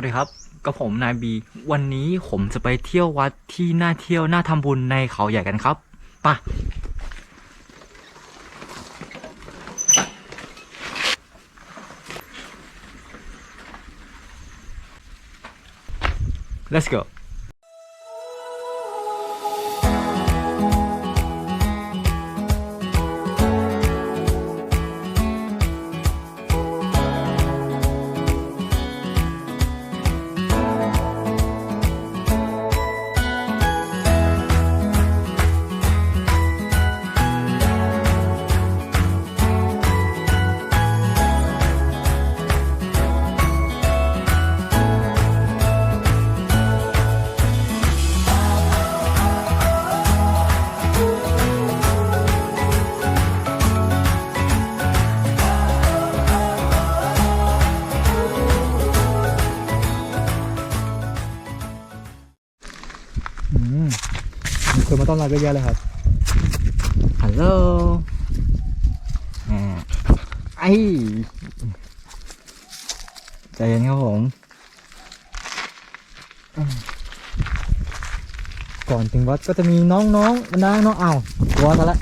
วัสดีครับกับผมนายบี วันนี้ผมจะไปเที่ยววัดที่น่าเที่ยวน่าทำบุญในเขาใหญ่กันครับไป่ะ let's go มีคนมาต้อนรับเยอะแยะเลยครับ ฮัลโหลอ่าไอใจเย็นครับผม ก่อนถึงวัดก็จะมีน้องๆบรรดาน้องอ้าววัดมาแล้ว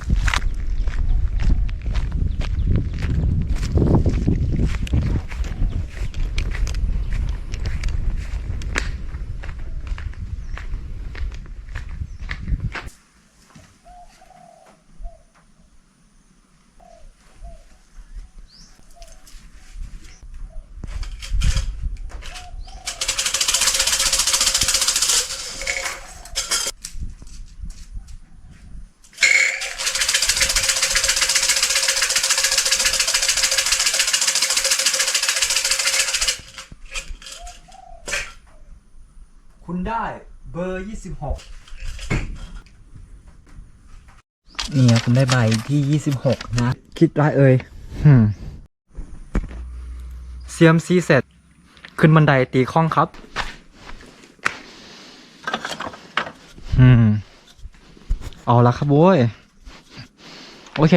คุณได้ เบอร์ยี่สิบหกนี่ครับคุณได้ใบที่26นะคิดไรเอ่ยหืมเซียมซีเสร็จ ขึ้นบันไดตีข้องครับอืมเอาละครับโว้ย โอเค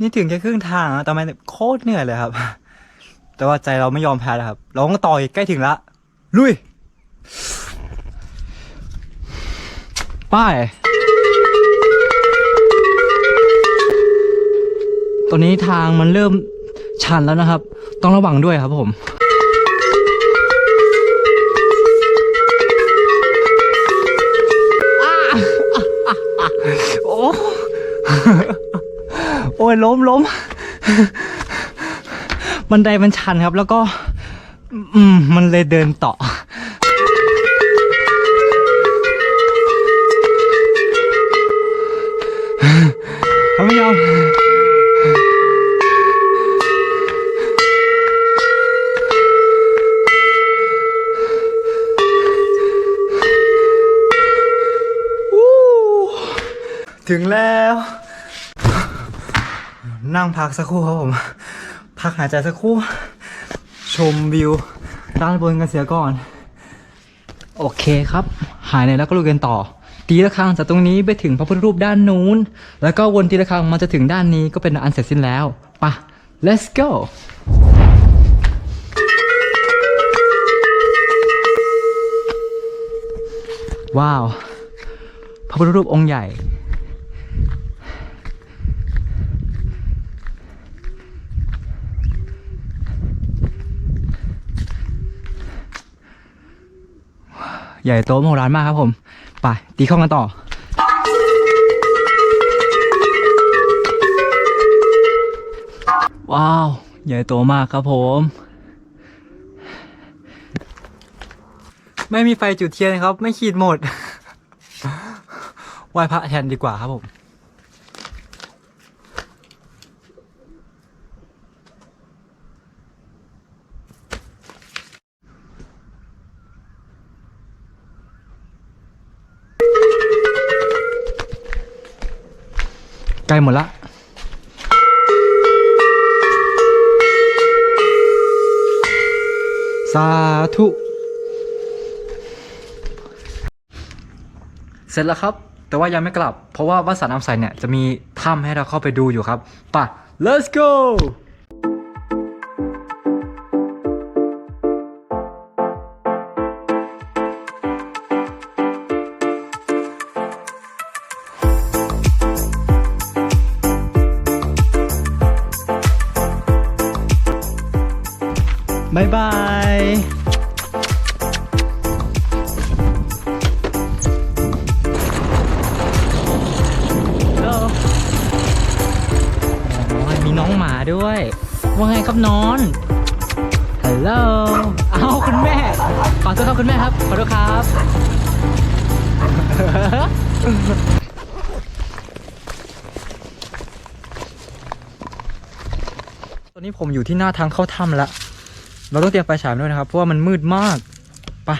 นี่ถึงแค่ครึ่งทางแล้วแต่มันโคตรเหนื่อยเลยครับ แต่ว่าใจเราไม่ยอมแพ้นะครับ เราต้องต่ออีกใกล้ถึงละ ลุยป้ายตอนนี้ทางมันเริ่มชันแล้วนะครับ ต้องระวังด้วยครับผมโอ้ โอ้ยล้มล้ม บันไดมันชันครับ แล้วก็ อืม มันเลยเดินต่อเขาไม่ยอมถึงแล้ว นั่งพักสักครู่ครับผม พักหายใจสักครู่ ชมวิวด้านบนกันเสียก่อน โอเคครับ หายเหนอยแล้วก็ลุยกันต่อ ตีละครั้งจากตรงนี้ไปถึงพระพุทธรูปด้านนู้น แล้วก็วนตีละครั้งมันจะถึงด้านนี้ก็เป็นอันเสร็จสิ้นแล้วปะ let's go ว้าว พระพุทธรูปองค์ใหญ่ ใหญ่โตมโหฬารมากครับผม ไป ตีข้องกันต่อ ว้าว ใหญ่โตมากครับผม ไม่มีไฟจุดเทียนครับ ไม่ขีดหมดไหว้พระแทนดีกว่าครับผม ใกล้หมดละสาธุ เสร็จแล้วครับ แต่ว่ายังไม่กลับ เพราะว่าวัดสระน้ำใสเนี่ย จะมีถ้ำให้เราเข้าไปดูอยู่ครับไป่ะ let's go อนนี้ผมอยู่ที่หน้าทางเข้าถ้ำแล้วเราต้องเตรียมไฟฉายด้วยนะครับ เพราะว่ามันมืดมากไปะ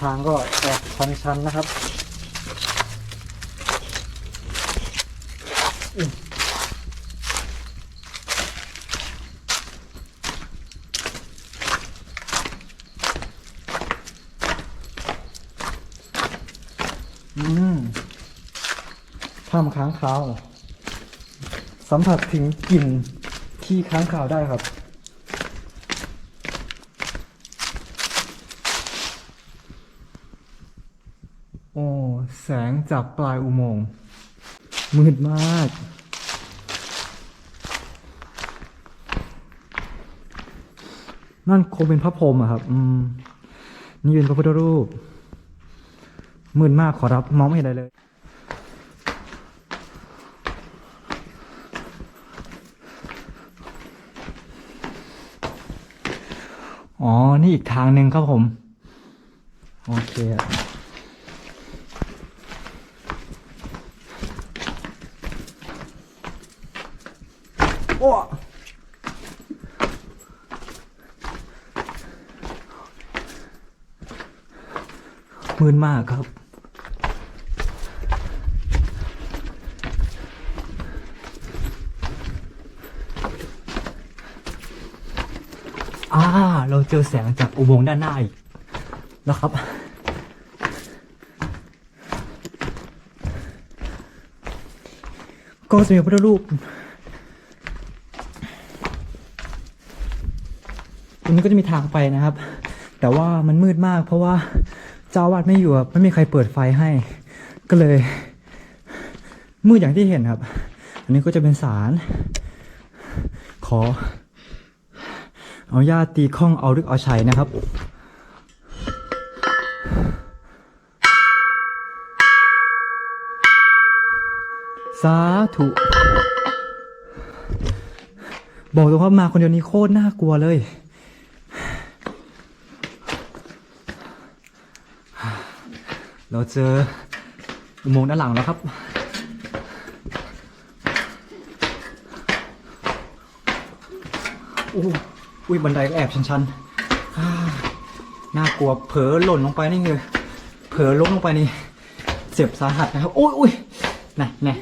ทางก็แอบชันๆนะครับ อืม ถ้ำค้างคาว สัมผัสถึงกลิ่นที่ค้างคาวได้ครับโอ้แสงจากปลายอุโมงค์มืดมาก นั่นคงเป็นพระพรหมอะครับ อืม นี่เป็นพระพุทธรูป มืดมากขอรับ มองไม่เห็นอะไรเลย อ๋อ นี่อีกทางหนึ่งครับผม โอเคอะโอ้มืดมากครับ อ่า เจอแสงจากอุโมงค์ด้านหน้าอีกแล้วครับ ก็จะมีพระรูปตรงนี้ก็จะมีทางไปนะครับ แต่ว่ามันมืดมากเพราะว่าเจ้าวาดไม่อยู่ไม่มีใครเปิดไฟให้ ก็เลย มืดอย่างที่เห็นครับ อันนี้ก็จะเป็นศาลขอ เอาญาตีข้องเอาลึกเอาชัยนะครับสาธุบอกตรงว่ามาคนเดียวนี้โคตรน่ากลัวเลย เราเจออุโมงค์ด้านหลังแล้วครับอู้ อุ้ยบันไดก็แอบชันๆน่ากลัวเผลอหล่นลงไปนี่คือเผลอล้มลงไปนี่เจ็บสาหัสนะครับอุ้ยอุ้ยน่ะน่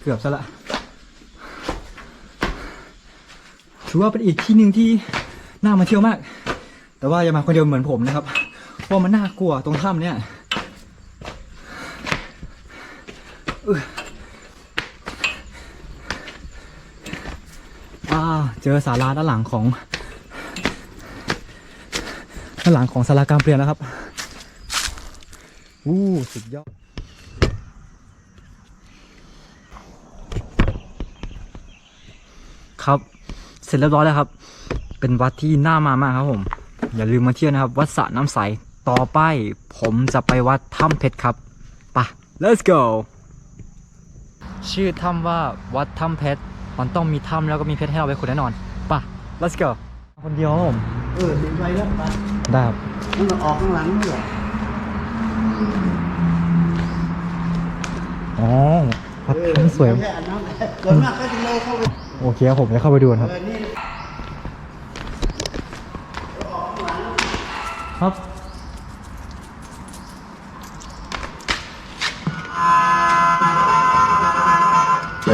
เกือบซะละถือว่าเป็นอีกที่หนึ่งที่น่ามาเที่ยวมาก แต่ว่าอย่ามาคนเดียวเหมือนผมนะครับเพราะมันน่ากลัวตรงถ้ำเนี่ย อ่าเจอศาลาด้านหลังของด้านหลังของศาลาการเปลี่ยนแล้วครับอู้สุดยอดครับ เสร็จเรียบร้อยแล้วครับ เป็นวัดที่น่ามามากครับผม อย่าลืมมาเที่ยวนะครับ วัดสระน้ำใส ต่อไปผมจะไปวัดถ้ำเพชรครับไปะ let's go ชื่อถ้ำว่าวัดถ้ำเพชร มันต้องมีถ้ำแล้วก็มีเพชรให้เราไปขุดแน่นอนไปะ let's go คนเดียวครับผมเออถึงไปแล้วไปได้ครับมันออกข้างหลังนี่เหรออ๋อวัดถ้ำสวยไม่ใช่อันนั้นส่วนมากก็จะเลยเข้าไปโอเคครับผมจะเข้าไปดูนะครับเออนี่ครับ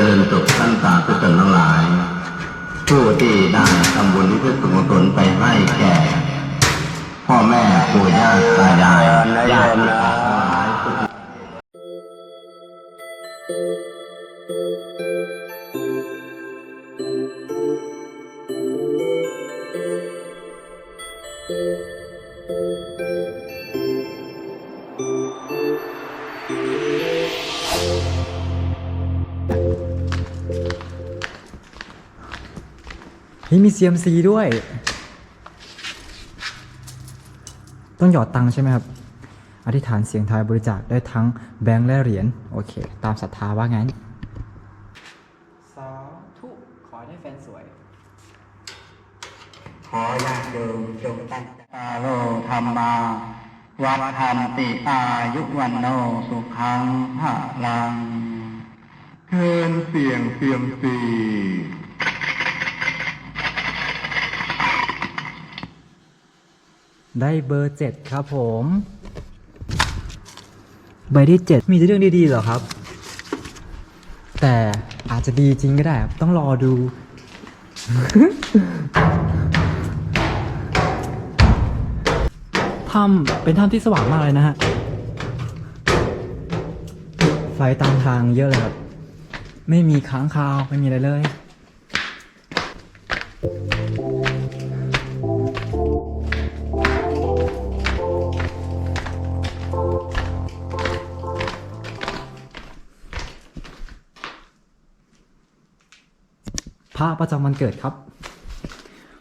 านสาธุชนทั้งหลาย ผู้ที่ได้ทำบุญที่เพื่อสุขกุศลไปให้แก่ พ่อแม่ปู่ย่าตายายญาติทั้งหลาย นี่มี CMC ด้วย ต้องหยอดตังค์ใช่ไหมครับ อธิษฐานเสียงทายบริจาคได้ทั้งแบงค์และเหรียญ โอเค ตามศรัทธาว่างั้นสาธุขอให้แฟนสวย ขอญาติโยมจงตั้งใจอาโลธรรมาวัฏันติอายุวันโนสุขังภะลังเทินเสียงเสียมสี ได้เบอร์เจ็ดครับผม ใบที่เจ็ดมีแต่เรื่องดีๆหรอครับ แต่อาจจะดีจริงก็ได้ครับ ต้องรอดู ถ้ำเป็นถ้ำที่สว่างมากเลยนะฮะ ไฟตามทางเยอะเลยครับ ไม่มีค้างคาว ไม่มีอะไรเลย ระประจำวันเกิดครับ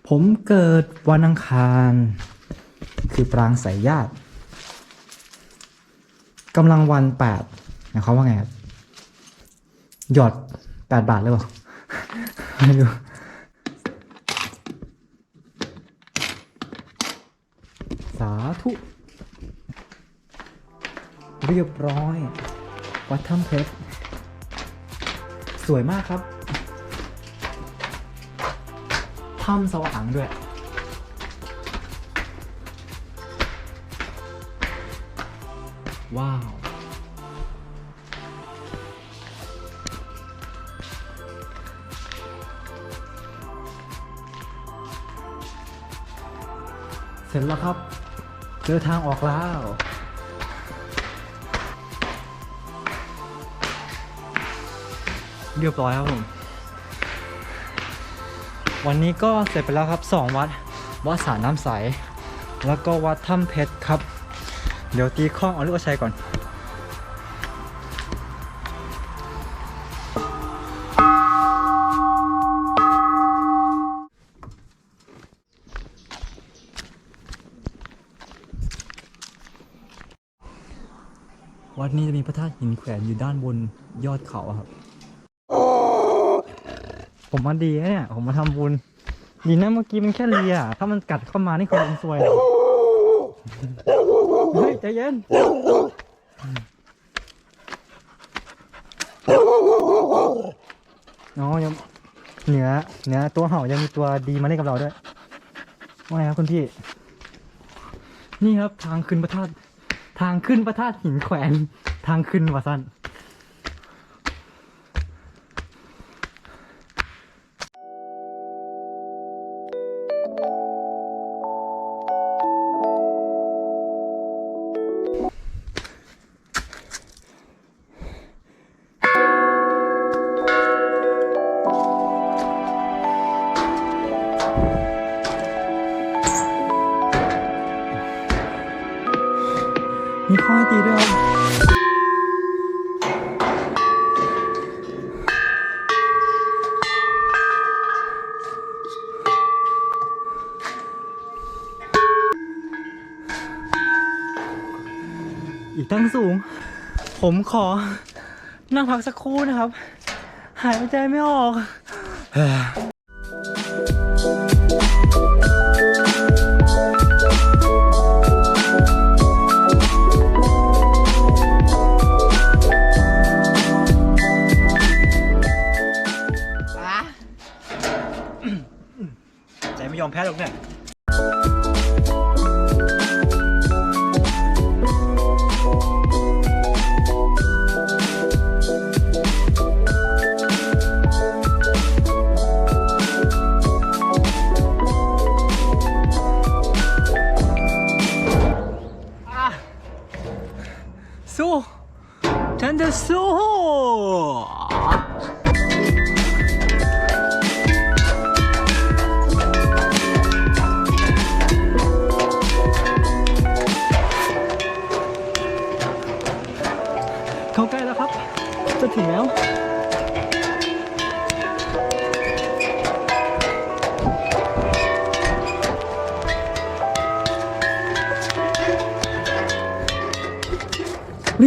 ผมเกิดวันอังคาร คือปรางสายญาติกำลังวันแปดหมายความว่าไงครับ หยอดแปดบาทเลยเปล่าไม่รู้สาธุ เรียบร้อย วัดถ้ำเพชรสวยมากครับ ถ้ำสว่างด้วย ว้าว เสร็จแล้วครับ เจอทางออกแล้วเรียบร้อยครับผม วันนี้ก็เสร็จไปแล้วครับ 2 วัด วัดสารน้ำใส แล้วก็วัดถ้ำเพชรครับ เดี๋ยวตีข้องเอาลูกกระชัยก่อนวัดนี้จะมีพระธาตุหินแขวนอยู่ด้านบนยอดเขาครับ ผมมาดีนะเนี่ย ผมมาทำบุญ ดีนะเมื่อกี้มันแค่เลียถ้ามันกัดเข้ามานี่คือมันซวยเลยเฮ้ยใจเย็นอ๋อยังเหนือเหนือตัวเห่ายังมีตัวดีมาเล่นกับเราด้วยว่าไงครับคุณพี่ นี่ครับทางขึ้นพระธาตุทางขึ้นพระธาตุหินแขวน ทางขึ้นวาสั้น ตั้งสูง ผมขอ นั่งพักสักครู่นะครับ หายใจไม่ออกใจไม่ยอมแพ้หรอกเนี่ย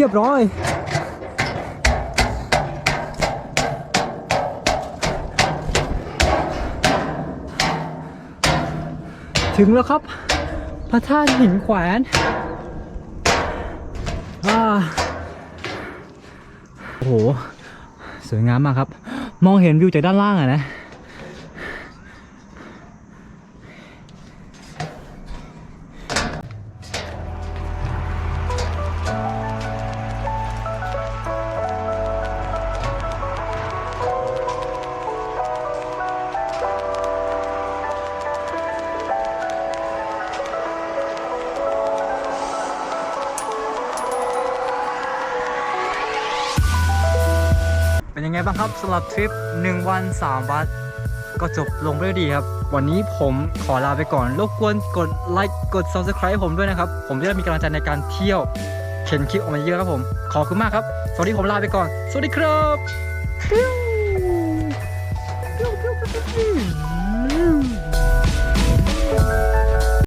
รียบร้อย ถึงแล้วครับ พระธาตุหินแขวนโอ้โห สวยงามมากครับ มองเห็นวิวจากด้านล่างอะนะ บ้างครับสำหรับทริป 1 วัน 3 วันก็จบลงไปด้ดีครับ วันนี้ผมขอลาไปก่อนรบกวนกดไลค์กด subscribe ผมด้วยนะครับ ผมจะได้มีกำลังใจในการเที่ยวเข็นคลิปออกมาเยอะครับผม ขอบคุณมากครับ สวัสดีผมลาไปก่อน สวัสดีครับ